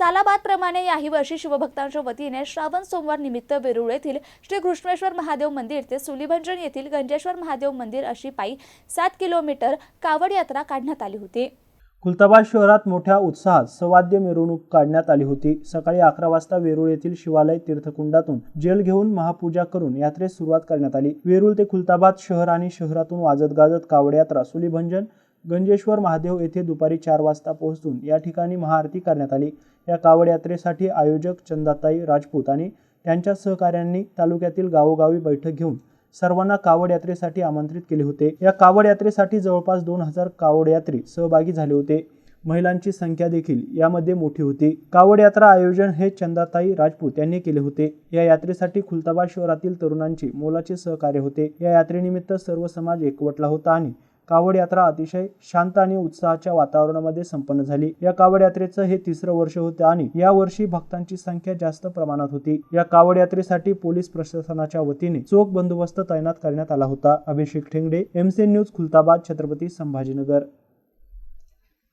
सालाबाद प्रमाणे याही वर्षी शिवभक्तांच्या वतीने श्रावण सोमवार निमित्त वेरूळ येथील श्री कृष्णेश्वर महादेव मंदिर ते सुलीभंजन येथील गंजेश्वर महादेव मंदिर अशी पायी सात किलोमीटर कावड यात्रा काढण्यात आली होती. खुलताबाद शहरात मोठ्या उत्साहात सवाद्य मिरवणूक काढण्यात आली होती. सकाळी अकरा वाजता वेरूळ येथील शिवालय तीर्थकुंडातून जेल घेऊन महापूजा करून यात्रेस सुरुवात करण्यात आली. वेरूळ ते खुलताबाद शहर आणि शहरातून वाजत गाजत कावड यात्रा सुलीभंजन गंजेश्वर महादेव येथे दुपारी चार वाजता पोहोचून या ठिकाणी महाआरती करण्यात आली. या कावड यात्रेसाठी आयोजक चंदाताई राजपूत आणि त्यांच्या सहकाऱ्यांनी तालुक्यातील गावोगावी बैठक घेऊन सर्वांना कावड यात्रेसाठी आमंत्रित केले होते. या कावड यात्रेसाठी जवळपास दोन हजार कावड यात्री सहभागी झाले होते. महिलांची संख्या देखील यामध्ये मोठी होती. कावड यात्रा आयोजन हे चंदाताई राजपूत यांनी केले होते. या यात्रेसाठी खुलताबाद शहरातील तरुणांचे मोलाचे सहकार्य होते. या यात्रेनिमित्त सर्व समाज एकवटला होता आणि कावड यात्रा अतिशय शांत आणि उत्साहाच्या वातावरणामध्ये संपन्न झाली. या कावड यात्रेचं हे तिसरं वर्ष होतं आणि या वर्षी भक्तांची संख्या जास्त प्रमाणात होती. या कावड यात्रेसाठी पोलीस प्रशासनाच्या वतीने चोख बंदोबस्त तैनात करण्यात आला होता. Abhishek Thengde MC news Khultabad Chhatrapati Sambhajinagar.